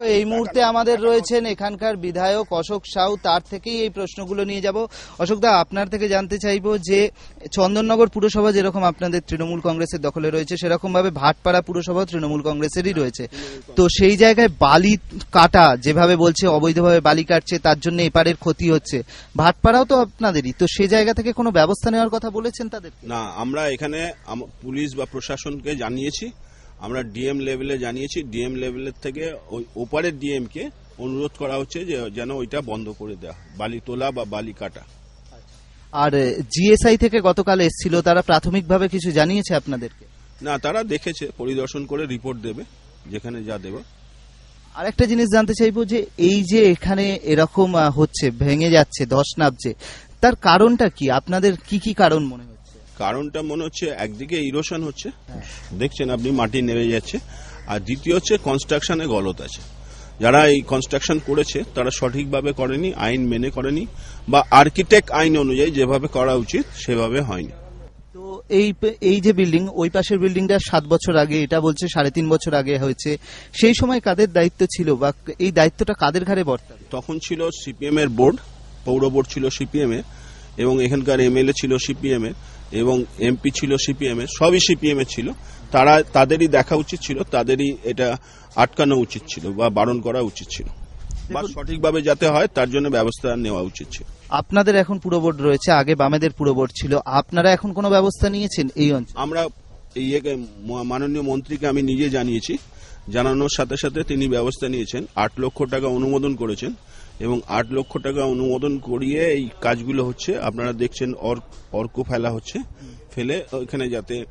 এই মুহূর্তে আমাদের রয়েছেন এখানকার বিধায়ক অশোক সাউ তার থেকেই এই প্রশ্নগুলো নিয়ে যাব। অশোক দা আপনার থেকে জানতে চাইব যে চন্দননগর পুরসভা যেরকম আপনাদের তৃণমূল কংগ্রেসের দখলে রয়েছে সেরকম ভাবে ভাটপাড়া পুরসভা তৃণমূল কংগ্রেসেরই রয়েছে। তো সেই জায়গায় বালি কাটা যেভাবে বলছে অবৈধভাবে বালি কাটছে তার জন্য এপারের ক্ষতি হচ্ছে। ভাটপাড়াও তো আপনাদেরই তো সেই জায়গা থেকে কোনো ব্যবস্থা নেওয়ার কথা বলেছেন তাদের না আমরা এখানে পুলিশ বা প্রশাসনকে জানিয়েছি। আমরা ডিএম লেভেলে জানিয়েছি ডিএম লেভেলের থেকে ওই ওপারের ডিএম কে অনুরোধ করা হচ্ছে যে যেন ওইটা বন্ধ করে দেওয়া বালি তোলা বা বালি কাটা। আর জিএসআই থেকে গতকাল এসেছিল তারা প্রাথমিকভাবে কিছু জানিয়েছে আপনাদেরকে? না তারা দেখেছে পরিদর্শন করে রিপোর্ট দেবে যেখানে যা দেবে। আরেকটা জিনিস জানতে চাইব যে এই যে এখানে এরকম হচ্ছে ভেঙে যাচ্ছে ধস নামছে তার কারণটা কি? আপনাদের কি কি কারণ মনে কারণটা মনে হচ্ছে একদিকে ইরোশন হচ্ছে। দেখছেন আপনি মাটি নেমে যাচ্ছে। আর দ্বিতীয় হচ্ছে কনস্ট্রাকশনে গলত আছে। যারা এই কনস্ট্রাকশন করেছে তারা সঠিকভাবে করেনি আইন মেনে করেনি বা আর্কিটেক্ট আইন অনুযায়ী যেভাবে করা উচিত সেভাবে হয়নি। তো এই এই যে বিল্ডিং ওই পাশের বিল্ডিংটা সাত বছর আগে এটা বলছে সাড়ে তিন বছর আগে হয়েছে। সেই সময় কাদের দায়িত্ব ছিল বা এই দায়িত্বটা কাদের ঘাড়ে বর্তাবে? তখন ছিল সিপিএম এর বোর্ড পৌর বোর্ড ছিল সিপিএম এর এবং এখানকার এমএলএ ছিল সিপিএম এর এবং এমপি ছিল সিপিএম এর সবই সিপিএম এর ছিল। তারা তাদেরই দেখা উচিত ছিল তাদেরই এটা আটকানো উচিত ছিল বা বারণ করা উচিত ছিল। বা সঠিকভাবে যাতে হয় তার জন্য ব্যবস্থা নেওয়া উচিত ছিল। আপনাদের এখন পুরো বোর্ড রয়েছে আগে বামেদের পুরো বোর্ড ছিল। আপনারা এখন কোনো ব্যবস্থা নিয়েছেন এই অঞ্চলে? আমরা এই ইয়েকে মাননীয় মন্ত্রীকে আমি নিজে জানিয়েছি। জানানোর সাথে সাথে তিনি ব্যবস্থা নিয়েছেন। আট লক্ষ টাকা অনুমোদন করেছেন এবং আট লক্ষ টাকা অনুমোদন করিয়ে এই কাজগুলো হচ্ছে, আপনারা দেখছেন অর- অর্ক ফেলা হচ্ছে, ফেলে ওইখানে যাতে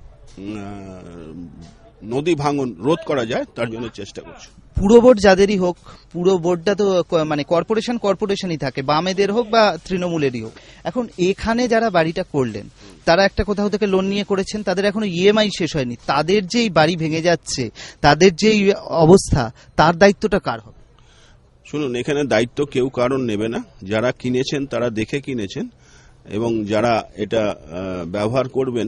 নদী ভাঙন রোধ করা যায়, তার জন্য চেষ্টা করছে। পুরো বোর্ড যাদেরই হোক, পুরো বোর্ডটা তো মানে কর্পোরেশন কর্পোরেশনই থাকে, বামেদের হোক বা তৃণমূলেরই হোক। এখন এখানে যারা বাড়িটা করলেন, তারা একটা কোথাও থেকে লোন নিয়ে করেছেন, তাদের এখনও ইএমআই শেষ হয়নি। তাদের যেই বাড়ি ভেঙে যাচ্ছে, তাদের যেই অবস্থা, তার দায়িত্বটা কার হবে? শুনুন, এখানে দায়িত্ব কেউ কারণ নেবে না। যারা কিনেছেন, তারা দেখে কিনেছেন, এবং যারা এটা ব্যবহার করবেন,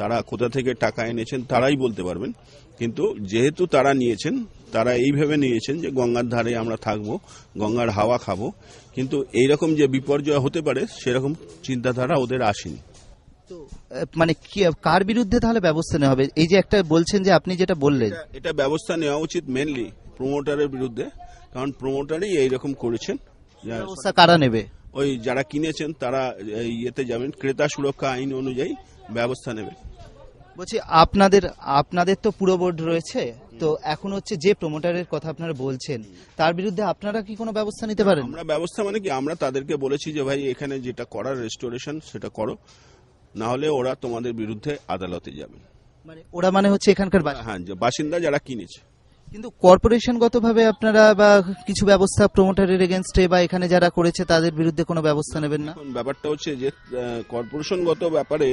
তারা কোথা থেকে টাকা এনেছেন, তারাই বলতে পারবেন। কিন্তু যেহেতু তারা নিয়েছেন তারা এইভাবে নিয়েছেন যে গঙ্গার ধারে আমরা থাকব গঙ্গার হাওয়া খাব। কিন্তু এইরকম যে বিপর্যয় হতে পারে সেরকম চিন্তাধারা ওদের আসেনি। তো মানে কি- কার বিরুদ্ধে তাহলে ব্যবস্থা নেওয়া হবে? এই যে একটা বলছেন যে আপনি যেটা বললেন। এটা- এটা ব্যবস্থা নেওয়া উচিত মেনলি প্রমোটারের বিরুদ্ধে কারণ প্রমোটারই এইরকম করেছেন। ব্যবস্থা কারা নেবে? ওই যারা কিনেছেন তারা ইয়েতে যাবেন। ক্রেতা সুরক্ষা আইন অনুযায়ী ব্যবস্থা নেবে। বলছি আপনাদের আপনাদের তো পুরো বোর্ড রয়েছে তো এখন হচ্ছে যে প্রমোটারের কথা আপনারা বলছেন তার বিরুদ্ধে আপনারা কি কোনো ব্যবস্থা নিতে পারেন? আমরা ব্যবস্থা মানে কি আমরা তাদেরকে বলেছি যে ভাই এখানে যেটা করার রেস্টোরেশন সেটা করো। না হলে ওরা তোমাদের বিরুদ্ধে আদালতে যাবে। মানে ওরা মানে হচ্ছে এখানকার বাসিন্দা। হ্যাঁ যে বাসিন্দা যারা কিনেছে। কিন্তু কর্পোরেশনগত ভাবে আপনারা বা কিছু ব্যবস্থা প্রমোটারের এগেনস্টে বা এখানে যারা করেছে তাদের বিরুদ্ধে কোনো ব্যবস্থা নেবেন না? ব্যাপারটা হচ্ছে যে কর্পোরেশনগত ব্যাপারে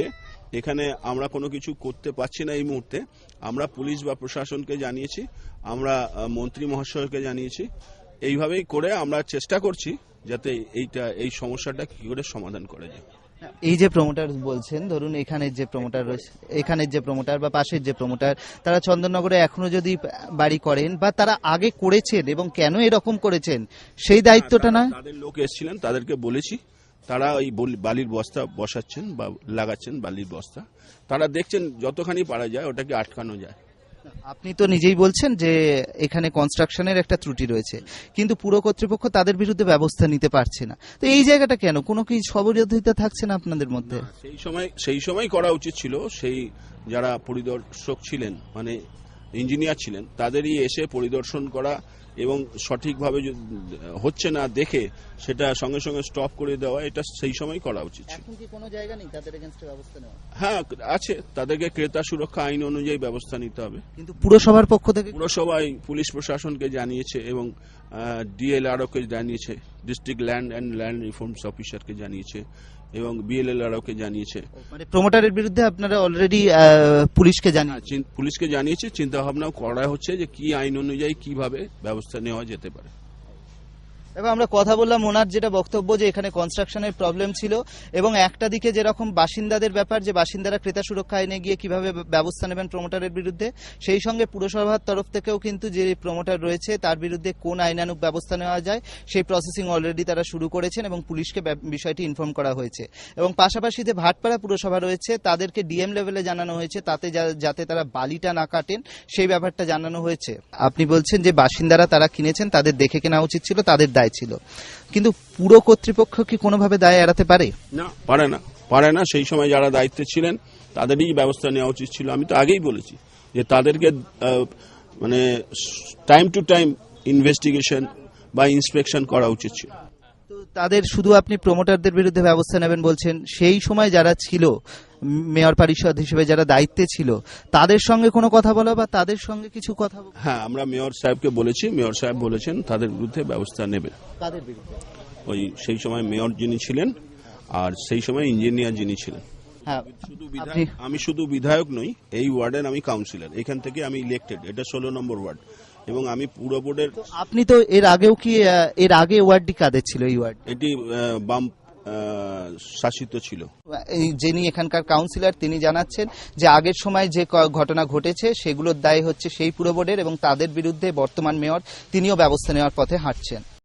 এখানে আমরা কোনো কিছু করতে পারছি না এই মুহূর্তে। আমরা পুলিশ বা প্রশাসনকে জানিয়েছি আমরা মন্ত্রী মহাশয়কে জানিয়েছি। এইভাবেই করে আমরা চেষ্টা করছি যাতে এইটা এই সমস্যাটা কি করে সমাধান করা যায়। এই যে প্রমোটার বলছেন ধরুন এখানের যে প্রমোটার রয়েছে এখানের যে প্রমোটার বা পাশের যে প্রমোটার তারা চন্দননগরে এখনও যদি বাড়ি করেন বা তারা আগে করেছেন এবং কেন এরকম করেছেন সেই দায়িত্বটা নয়? তাদের লোক এসেছিলেন তাদেরকে বলেছি। তারা ওই বল- বালির বস্তা বসাচ্ছেন বা লাগাচ্ছেন বালির বস্তা। তারা দেখছেন যতখানি পারা যায় ওটাকে আটকানো যায়। আপনি তো নিজেই বলছেন যে এখানে কনস্ট্রাকশনের একটা ত্রুটি রয়েছে কিন্তু পুরো কর্তৃপক্ষ তাদের বিরুদ্ধে ব্যবস্থা নিতে পারছে না। তো এই জায়গাটা কেন? কোনো কি সবিরোধিতা থাকছে না আপনাদের মধ্যে? সেই সময় সেই সময় করা উচিত ছিল সেই যারা পরিদর্শক ছিলেন মানে ইঞ্জিনিয়ার ছিলেন তাদেরই এসে পরিদর্শন করা এবং সঠিকভাবে যদি হচ্ছে না দেখে সেটা সঙ্গে সঙ্গে স্টপ করে দেওয়া এটা সেই সময় করা উচিত ছিল। কোনো জায়গা নেই তাদের এগেনস্টে ব্যবস্থা নেওয়া? হ্যাঁ আছে। তাদেরকে ক্রেতা সুরক্ষা আইন অনুযায়ী ব্যবস্থা নিতে হবে। কিন্তু পুরসভার পক্ষ থেকে পুরসভায় পুলিশ প্রশাসনকে জানিয়েছে এবং ডিএলআরও কে জানিয়েছে district land and land reforms অফিসারকে জানিয়েছে এবং বিএলএলআরও কে জানিয়েছে মানে প্রমোটারের বিরুদ্ধে আপনারা অলরেডি পুলিশকে হ্যাঁ, জানিয়ে চিন- পুলিশকে জানিয়েছে। চিন্তা ভাবনা করা হচ্ছে যে কি আইন অনুযায়ী কীভাবে ব্যবস্থা নেওয়া যেতে পারে। এবং আমরা কথা বললাম ওনার যেটা বক্তব্য যে এখানে কনস্ট্রাকশনের প্রবলেম ছিল এবং একটা দিকে যেরকম বাসিন্দাদের ব্যাপার যে বাসিন্দারা ক্রেতা সুরক্ষা আইনে গিয়ে কীভাবে ব্যবস্থা নেবেন প্রমোটারের বিরুদ্ধে, সেই সঙ্গে পুরসভার তরফ থেকেও কিন্তু যে প্রমোটার রয়েছে তার বিরুদ্ধে কোন আইনানুক ব্যবস্থা নেওয়া যায়, সেই প্রসেসিং অলরেডি তারা শুরু করেছেন এবং পুলিশকে বিষয়টি ইনফর্ম করা হয়েছে। এবং পাশাপাশি যে ভাটপাড়া পুরসভা রয়েছে, তাদেরকে ডিএম লেভেলে জানানো হয়েছে, তাতে যাতে তারা বালিটা না কাটেন, সেই ব্যাপারটা জানানো হয়েছে। আপনি বলছেন যে বাসিন্দারা তারা কিনেছেন, তাদের দেখে কেনা উচিত ছিল, তাদের দায় ছিল কিন্তু পুরো কর্তৃপক্ষ কি কোনোভাবে দায় এড়াতে পারে? না পারে না। পারে না সেই সময় যারা দায়িত্বে ছিলেন তাদেরই ব্যবস্থা নেওয়া উচিত ছিল। আমি তো আগেই বলেছি যে তাদেরকে মানে টাইম টু টাইম ইনভেস্টিগেশন বা ইন্সপেকশন করা উচিত ছিল। তো তাদের শুধু আপনি প্রমোটারদের বিরুদ্ধে ব্যবস্থা নেবেন বলছেন সেই সময় যারা ছিল মেয়র পরিষদ হিসেবে যারা দায়িত্বে ছিল তাদের সঙ্গে কোনো কথা বলা বা তাদের সঙ্গে কিছু কথা? হ্যাঁ আমরা মেয়র সাহেবকে বলেছি মেয়র সাহেব বলেছেন তাদের বিরুদ্ধে ব্যবস্থা নেবে। তাদের বিরুদ্ধে? ওই সেই সময় মেয়র যিনি ছিলেন আর সেই সময় ইঞ্জিনিয়ার যিনি ছিলেন। হ্যাঁ আমি শুধু বিধায়ক নই এই ওয়ার্ডের আমি কাউন্সিলর এখান থেকে আমি ইলেক্টেড এটা ষোলো নম্বর ওয়ার্ড। এবং আমি পুরো বোর্ডের আপনি তো এর আগেও কি এর আগে ওয়ার্ডটি কাদের ছিল এই ওয়ার্ড? এটি বাম শাসিত ছিল। যিনি এখানকার কাউন্সিলর তিনি জানাচ্ছেন যে আগের সময় যে ঘটনা ঘটেছে, সেগুলোর দায় হচ্ছে সেই পুরবোর্ডের এবং তাদের বিরুদ্ধে বর্তমান মেয়র তিনিও ব্যবস্থা নেওয়ার পথে হাঁটছেন।